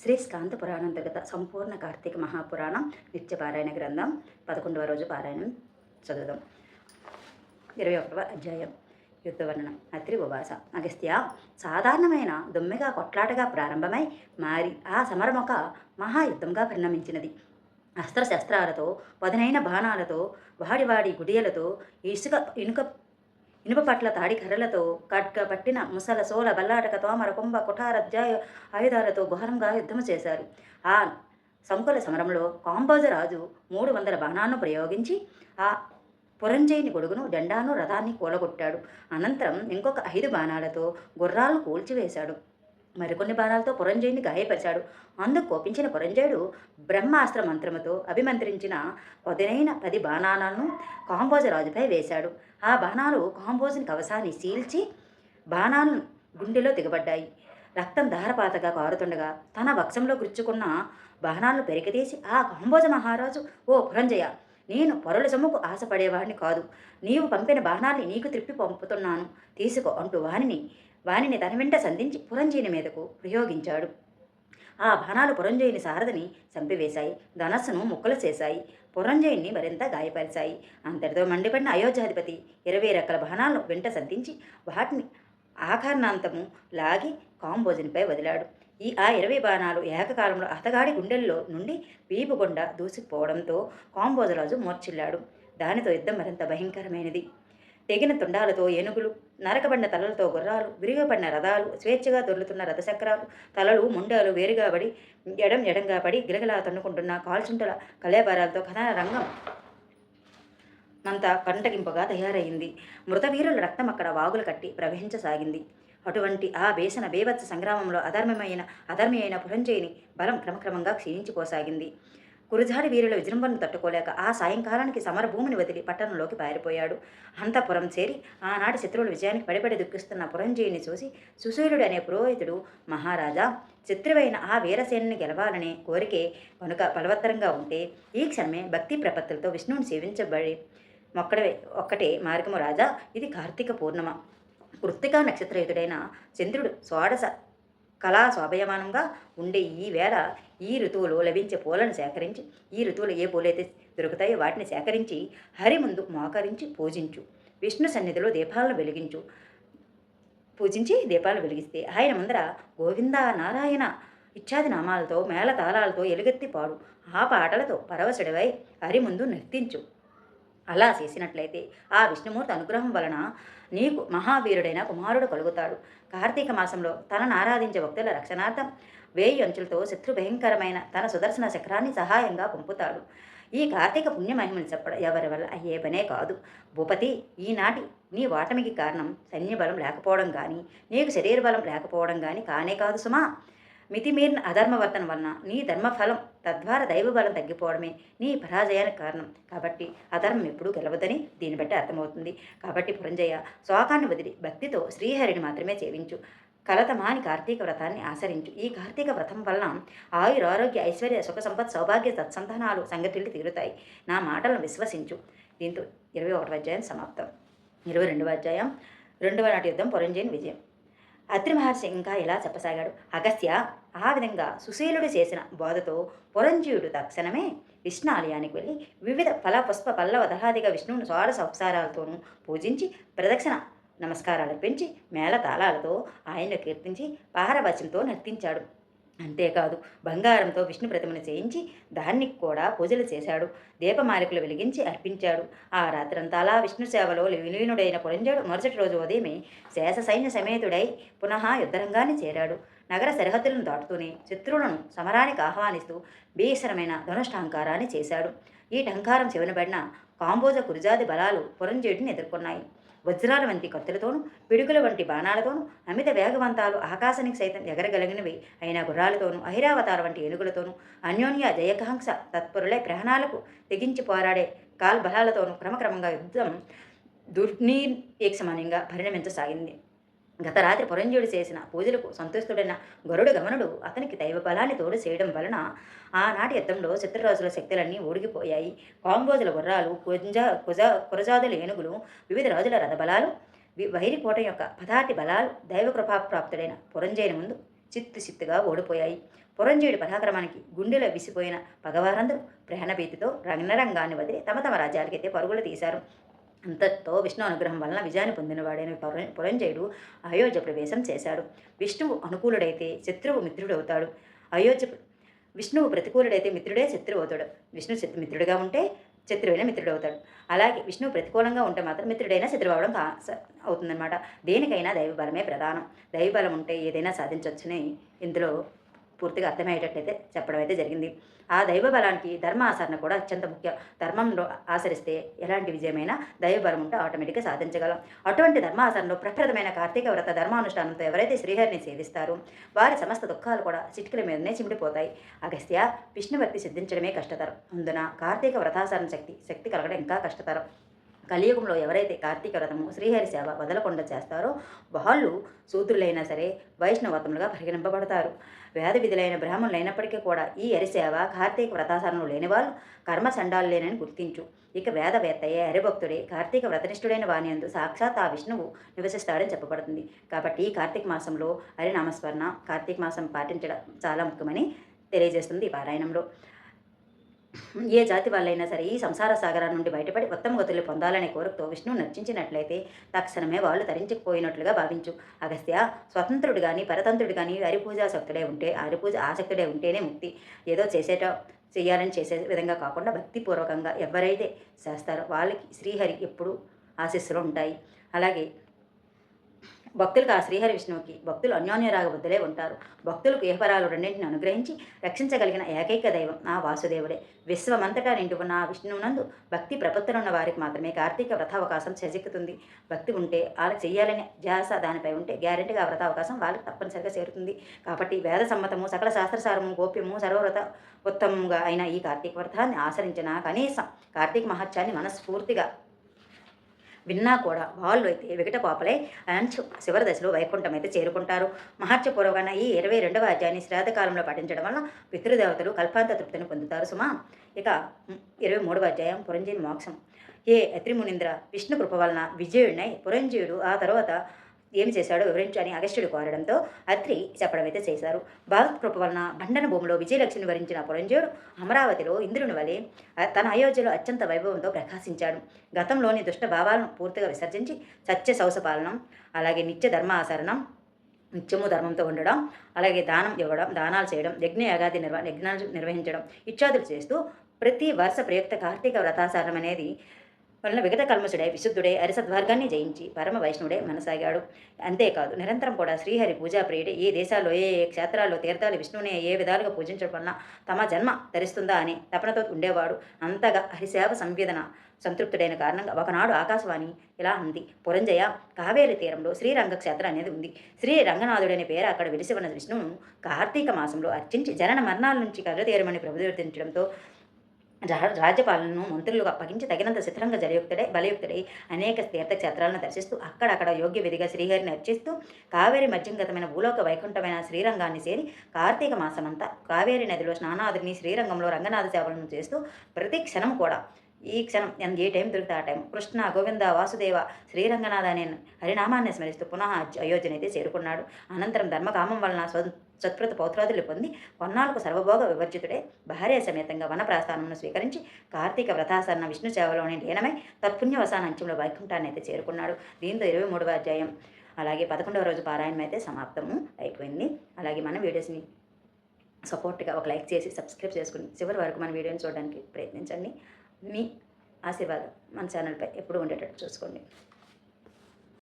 శ్రీ పురాణాంతర్గత సంపూర్ణ కార్తీక మహాపురాణం నిత్యపారాయణ గ్రంథం పదకొండవ రోజు పారాయణం చదువుదాం. ఇరవై ఒకటవ అధ్యాయం యుద్ధవర్ణనం అత్రి ఉవాస అగస్త్య సాధారణమైన దుమ్మిగా కొట్లాటగా ప్రారంభమై మారి ఆ సమరం ఒక మహాయుద్ధంగా పరిణమించినది. అస్త్రశస్త్రాలతో పదునైన బాణాలతో వాడివాడి గుడియలతో ఇసుక ఇనుక ఇనుప పట్ల తాడి కర్రలతో కట్క పట్టిన ముసల సోల బల్లాటక తోమర కుంభ కుఠారధ్యాయ ఆయుధాలతో ఘోరంగా యుద్ధం చేశారు. ఆ సంకుల సమరంలో కాంబోజరాజు మూడు వందల బాణాలను ప్రయోగించి ఆ పురంజయుని గొడుగును జెండాను రథాన్ని కూలగొట్టాడు. అనంతరం ఇంకొక ఐదు బాణాలతో గుర్రాలను కూల్చివేశాడు. మరికొన్ని బాణాలతో పురంజయుని గాయపరిచాడు. అందుకు కోపించిన పురంజయుడు బ్రహ్మాస్త్ర మంత్రముతో అభిమంత్రించిన పదునైన పది బాణాలను కాంబోజరాజుపై వేశాడు. ఆ బాణాలు కాంబోజుని కవసాన్ని సీల్చి బాణాలను గుండెలో దిగబడ్డాయి. రక్తం ధారపాతగా కారుతుండగా తన వక్షంలో గుచ్చుకున్న బాణాలను పెరికితీసి ఆ కాంబోజ మహారాజు ఓ పురంజయ నేను పరుల సొమ్ముకు ఆశపడేవాడిని కాదు. నీవు పంపిన బాణాల్ని నీకు త్రిప్పి పంపుతున్నాను. తీసుకో అంటూ వానిని వానిని తన వెంట సంధించి పురంజీని మీదకు ప్రయోగించాడు. ఆ బాణాలు పురంజయుని సారథిని చంపివేశాయి. ధనస్సును ముక్కలు చేశాయి. పురంజయుని మరింత గాయపరిచాయి. అంతటితో మండిపడిన అయోధ్యాధిపతి ఇరవై రెక్కల బాణాలను వెంట సంధించి వాటిని ఆకారణాంతము లాగి కాంబోజునిపై వదిలాడు. ఈ ఆ ఇరవై బాణాలు ఏకకాలంలో అతగాడి గుండెల్లో నుండి వీపుగొండ దూసిపోవడంతో కాంబోజరాజు మూర్చిల్లాడు. దానితో యుద్ధం మరింత భయంకరమైనది. తెగిన తుండాలతో ఏనుగులు నరకబడిన తలలతో గుర్రాలు విరిగబడిన రథాలు స్వేచ్ఛగా దొర్లుతున్న రథచక్రాలు తలలు ముండాలు వేరుగా పడి ఎడం ఎడంగా పడి గిలగిలా తన్నుకుంటున్న కాల్చుంటల కళేబారాలతో కథన రంగం అంతా కంటగింపగా తయారైంది. మృతవీరుల రక్తం అక్కడ వాగులు కట్టి ప్రవహించసాగింది. అటువంటి ఆ బేసన బేభత్స సంగ్రామంలో అధర్మమైన అధర్మి అయిన పురంజయుని బలం క్రమక్రమంగా క్షీణించిపోసాగింది కురుజాడి వీరుల విజృంభణను తట్టుకోలేక ఆ సాయంకాలానికి సమరభూమిని వదిలి పట్టణంలోకి పారిపోయాడు. అంతపురం చేరి ఆనాటి శత్రువుల విజయానికి పడిపడి దుఃఖిస్తున్న పురంజయుని చూసి సుశీలుడు అనే పురోహితుడు మహారాజా శత్రువైన ఆ వీరసేనుని గెలవాలనే కోరికే కనుక బలవత్తరంగా ఉంటే ఈ క్షణమే భక్తి ప్రపత్తులతో విష్ణువుని సేవించబడి మొక్కడే ఒక్కటే మార్గము రాజా ఇది కార్తీక పూర్ణమ. కృత్తికా నక్షత్రయుతుడైన చంద్రుడు షోడశ కళా శోభయమానంగా ఉండే ఈ వేళ ఈ ఋతువులో లభించే పూలను సేకరించి ఈ ఋతువులో ఏ పూలైతే దొరుకుతాయో వాటిని సేకరించి హరి ముందు మోకరించి పూజించు. విష్ణు సన్నిధిలో దీపాలను వెలిగించు. పూజించి దీపాలు వెలిగిస్తే ఆయన ముందర గోవింద నారాయణ ఇత్యాది నామాలతో మేళ తాళాలతో ఎలుగెత్తి పాడు. ఆ పాటలతో పరవశుడివై హరి ముందు నర్తించు అలా చేసినట్లయితే ఆ విష్ణుమూర్తి అనుగ్రహం వలన నీకు మహావీరుడైన కుమారుడు కలుగుతాడు. కార్తీక మాసంలో తనను ఆరాధించే భక్తుల రక్షణార్థం వేయి అంచులతో శత్రు భయంకరమైన తన సుదర్శన చక్రాన్ని సహాయంగా పంపుతాడు. ఈ కార్తీక పుణ్యమహిమని చెప్పడం ఎవరి వల్ల? అయ్యే పనే కాదు. భూపతి ఈనాటి నీ వాటమికి కారణం సైన్యబలం లేకపోవడం కానీ నీకు శరీర బలం లేకపోవడం కానీ కానే కాదు సుమా. మితిమీరిన అధర్మవర్తన వలన నీ ధర్మఫలం తద్వారా దైవబలం తగ్గిపోవడమే నీ పరాజయానికి కారణం. కాబట్టి అధర్మం ఎప్పుడూ గెలవదని దీన్ని బట్టి అర్థమవుతుంది. కాబట్టి పురంజయ శోకాన్ని వదిలి భక్తితో శ్రీహరిని మాత్రమే సేవించు. కలతమాని కార్తీక వ్రతాన్ని ఆచరించు. ఈ కార్తీక వ్రతం వలన ఆయుర ఆరోగ్య ఐశ్వర్య సుఖ సంపత్ సౌభాగ్య సత్సంతానాలు సంగతులు తీరుతాయి. నా మాటలను విశ్వసించు. దీంతో ఇరవై ఒకటవ అధ్యాయం సమాప్తం. ఇరవై రెండవ అధ్యాయం రెండవ నాటి యుద్ధం పురంజయని విజయం. అత్రి మహర్షి ఇంకా ఇలా చెప్పసాగాడు. అగస్త్య ఆ విధంగా సుశీలుడు చేసిన బోధతో పురంజీవుడు తక్షణమే విష్ణు ఆలయానికి వెళ్ళి వివిధ ఫల పుష్ప పల్లవ దళాదిగా విష్ణువును షోడశ ఉపసారాలతోనూ పూజించి ప్రదక్షిణ నమస్కారాలు పెంచి మేళ తాళాలతో ఆయన కీర్తించి పారవచంతో నర్తించాడు. అంతేకాదు బంగారంతో విష్ణు ప్రతిమను చేయించి దాన్ని కూడా పూజలు చేశాడు. దీపమాలికలు వెలిగించి అర్పించాడు. ఆ రాత్రంతా అలా విష్ణు సేవలో విలీనుడైన పురంజయుడు మరుసటి రోజు ఉదయమే శేష సైన్య సమేతుడై పునః యుద్ధరంగాన్ని చేరాడు. నగర సరిహద్దులను దాటుతూనే శత్రువులను సమరానికి ఆహ్వానిస్తూ భీకరమైన ధనుష్టహంకారాన్ని చేశాడు. ఈ టంకారం చెవినబడిన కాంబోజ కురుజాది బలాలు పురంజయుడిని ఎదుర్కొన్నాయి. వజ్రాల వంటి కత్తులతోనూ పిడుగుల వంటి బాణాలతోనూ అమిత వేగవంతాలు ఆకాశానికి సైతం ఎగరగలిగినవి అయిన గుర్రాలతోనూ అహిరావతాల వంటి ఏనుగులతోనూ అన్యోన్య జయకాంక్ష తత్పరులై గ్రహణాలకు తెగించి పోరాడే కాల్బలాలతోనూ క్రమక్రమంగా యుద్ధం దుర్నీయక్షమణ్యంగా పరిణమించసాగింది. గత రాత్రి పురంజీవుడు చేసిన పూజలకు సంతోషుడైన గరుడు గమనుడు అతనికి దైవ బలాన్ని తోడు చేయడం వలన ఆనాటి యుద్ధంలో శత్రురాజుల శక్తులన్నీ ఊడిగిపోయాయి కాంబోజుల గుర్రాలు కుజ కుజ కురజాదుల ఏనుగులు వివిధ రాజుల రథబలాలు వైరికోట యొక్క పదాటి బలాలు దైవ కృపాప్రాప్తుడైన పురంజయుని ముందు చిత్తు చిత్తుగా ఓడిపోయాయి. పురంజయుడి పరాక్రమానికి గుండెలో విసిపోయిన పగవారందరూ ప్రాణభీతితో రంగరంగాన్ని వదిలి తమ తమ రాజ్యాలకైతే పరుగులు తీశారు. అంతతో విష్ణు అనుగ్రహం వలన విజయాన్ని పొందినవాడైన పురంజయుడు అయోధ్య ప్రవేశం చేశాడు. విష్ణువు అనుకూలుడైతే శత్రువు మిత్రుడవుతాడు. అయోధ్య విష్ణువు ప్రతికూలుడైతే మిత్రుడే శత్రువు అవుతాడు విష్ణు శత్రు మిత్రుడిగా ఉంటే శత్రువైన మిత్రుడు అవుతాడు అలాగే విష్ణువు ప్రతికూలంగా ఉంటే మాత్రం మిత్రుడైనా శత్రువు అవడం అవుతుందన్నమాట. దేనికైనా దైవబలమే ప్రధానం. దైవబలం ఉంటే ఏదైనా సాధించవచ్చని ఇందులో పూర్తిగా అర్థమయ్యేటట్లయితే చెప్పడం అయితే జరిగింది. ఆ దైవ బలానికి ధర్మ ఆచరణ కూడా అత్యంత ముఖ్యం. ధర్మంలో ఆచరిస్తే ఎలాంటి విజయమైనా దైవ బలం ఉంటే ఆటోమేటిక్గా సాధించగలం. అటువంటి ధర్మ ఆచరణలో ప్రప్రదమైన కార్తీక వ్రత ధర్మానుష్ఠానంతో ఎవరైతే శ్రీహరిని సేవిస్తారో వారి సమస్త దుఃఖాలు కూడా చిటికల మీదనే చిమిడిపోతాయి అగస్త్య విష్ణుభక్తి సిద్ధించడమే కష్టతరం. అందున కార్తీక వ్రతాచరణ శక్తి శక్తి కలగడం ఇంకా కష్టతరం. కలియుగంలో ఎవరైతే కార్తీక వ్రతము శ్రీహరి సేవ వదలకుండా చేస్తారో వాళ్ళు శూద్రులైనా సరే వైష్ణవతములుగా పరిగణింపబడతారు. వేద విధులైన బ్రాహ్మణులు అయినప్పటికీ కూడా ఈ హరిసేవ కార్తీక వ్రతాచరణలు లేని వాళ్ళు కర్మ చండాలులేనని గుర్తించు. ఇక వేదవేత్తయే హరిభక్తుడే కార్తీక వ్రతనిష్ఠుడైన వాణియందు సాక్షాత్ ఆ విష్ణువు నివసిస్తాడని చెప్పబడుతుంది. కాబట్టి ఈ కార్తీక మాసంలో హరినామస్మరణ కార్తీక మాసం పాటించడం చాలా ముఖ్యమని తెలియజేస్తుంది ఈ పారాయణంలో. ఏ జాతి వాళ్ళైనా సరే ఈ సంసార సాగరం నుండి బయటపడి ఉత్తమ గతులు పొందాలనే కోరికతో విష్ణువు నర్చించినట్లయితే తక్షణమే వాళ్ళు తరించకపోయినట్లుగా భావించు. అగస్త్య స్వతంత్రుడు కానీ పరతంత్రుడు కానీ హరిపూజాసక్తుడే ఉంటే హరిపూజ ఆసక్తుడే ఉంటేనే ముక్తి. ఏదో చేసేట చేయాలని చేసే విధంగా కాకుండా భక్తిపూర్వకంగా ఎవరైతే చేస్తారో వాళ్ళకి శ్రీహరి ఎప్పుడు ఆశీస్సులు ఉంటాయి. అలాగే భక్తులకు ఆ శ్రీహరి విష్ణువుకి భక్తులు అన్యోన్యరాగబుద్ధులే ఉంటారు. భక్తులకు ఏహపరాలు రెండింటిని అనుగ్రహించి రక్షించగలిగిన ఏకైక దైవం నా వాసుదేవుడే. విశ్వమంతటా నిండి ఉన్న ఆ విష్ణువునందు భక్తి ప్రపత్తులున్న వారికి మాత్రమే కార్తీక వ్రతావకాశం చేజెక్కుతుంది. భక్తి ఉంటే వాళ్ళకి చేయాలనే ధ్యాస దానిపై ఉంటే గ్యారెంటీగా ఆ వ్రతావకాశం వాళ్ళకి తప్పనిసరిగా చేరుతుంది. కాబట్టి వేద సమ్మతము సకల శాస్త్రసారము గోప్యము సర్వవ్రత ఉత్తమంగా అయిన ఈ కార్తీక వ్రతాన్ని ఆచరించిన కనీసం కార్తీక మహత్యాన్ని మనస్ఫూర్తిగా విన్నా కూడా వాళ్ళు అయితే వికట పాపలై అంచు చివరి దశలో వైకుంఠం అయితే చేరుకుంటారు. మహత్యపూర్వకంగా ఈ ఇరవై రెండవ అధ్యాయాన్ని శ్రాద్ధ పఠించడం వల్ల పితృదేవతలు కల్పాంత తృప్తిని పొందుతారు. సుమా ఇక ఇరవై మూడవ అధ్యాయం పురంజీని మోక్షం. ఏ అత్రిమునింద్ర విష్ణు కృప వలన విజయుడినై పురంజీయుడు ఆ తర్వాత ఏమి చేశాడో వివరించని అగస్త్యుడు కోరడంతో అత్రి చెప్పడం అయితే చేశారు. భారత్ కృప వలన భండన భూమిలో విజయలక్ష్మిని వరించిన పురంజయుడు అమరావతిలో ఇంద్రుని వలె తన అయోధ్యలో అత్యంత వైభవంతో ప్రకాశించాడు. గతంలోని దుష్ట భావాలను పూర్తిగా విసర్జించి సత్య సౌసపాలనం అలాగే నిత్య ధర్మ ఆచరణం నిత్యము ధర్మంతో ఉండడం అలాగే దానం ఇవ్వడం దానాలు చేయడం యజ్ఞ యాగాది నిర్వ యజ్ఞాలు నిర్వహించడం ఇత్యాదులు చేస్తూ ప్రతి వర్ష ప్రయుక్త కార్తీక వ్రతాసారం అనేది వలన విగత కల్మసుడే విశుద్ధుడే అరిసద్వర్గాన్ని జయించి పరమ వైష్ణవుడే మనసాగాడు. అంతేకాదు నిరంతరం కూడా శ్రీహరి పూజా ప్రియుడే. ఏ దేశాల్లో ఏ ఏ క్షేత్రాల్లో తీర్థాలు విష్ణువుని ఏ విధాలుగా పూజించడం వలన తమ జన్మ ధరిస్తుందా అని తపనతో ఉండేవాడు. అంతగా హరిసేవ సంవేదన సంతృప్తుడైన కారణంగా ఒకనాడు ఆకాశవాణి ఇలా ఉంది పురంజయ కావేరి తీరంలో శ్రీరంగ క్షేత్రం అనేది ఉంది. శ్రీ రంగనాథుడనే పేరు అక్కడ వెలిసి ఉన్న విష్ణువును కార్తీక మాసంలో అర్చించి జనన మరణాల నుంచి కర్రతీరమని ప్రభుత్వించడంతో రాజ్యపాలనను మంత్రులుగా అప్పగించి తగినంత శిథిరంగా జలయుక్తుడై బలయుక్తుడై అనేక తీర్థక్షేత్రాలను దర్శిస్తూ అక్కడక్కడ యోగ్య విధిగా శ్రీహరిని అర్చిస్తూ కావేరి మధ్యంగతమైన భూలోక వైకుంఠమైన శ్రీరంగాన్ని చేరి కార్తీక మాసమంతా కావేరి నదిలో స్నానాదుని శ్రీరంగంలో రంగనాథ సేవలను చేస్తూ ప్రతి క్షణం కూడా ఈ క్షణం ఏ టైం దొరికితే ఆ టైం కృష్ణ గోవింద వాసుదేవ శ్రీరంగనాథ అనే హరినామాన్ని స్మరిస్తూ పునః అయోధ్యనైతే చేరుకున్నాడు. అనంతరం ధర్మకామం వలన సత్ప్రత పౌత్రాదులు పొంది కొన్నాళ్ళకు సర్వభోగ వివర్జితుడే. భార్య సమేతంగా వనప్రాస్థానమును స్వీకరించి కార్తీక వ్రతాసరణ విష్ణు సేవలోని లీనమై తత్పుణ్యవసాన అంచంలో వైకుంఠాన్ని అయితే చేరుకున్నాడు. దీంతో ఇరవై మూడవ అధ్యాయం అలాగే పదకొండవ రోజు పారాయణం అయితే సమాప్తము అయిపోయింది. అలాగే మన వీడియోస్ని సపోర్ట్గా ఒక లైక్ చేసి సబ్స్క్రైబ్ చేసుకుని చివరి వరకు మన వీడియోని చూడడానికి ప్రయత్నించండి. మీ ఆశీర్వాదం మన ఛానల్పై ఎప్పుడు ఉండేటట్టు చూసుకోండి.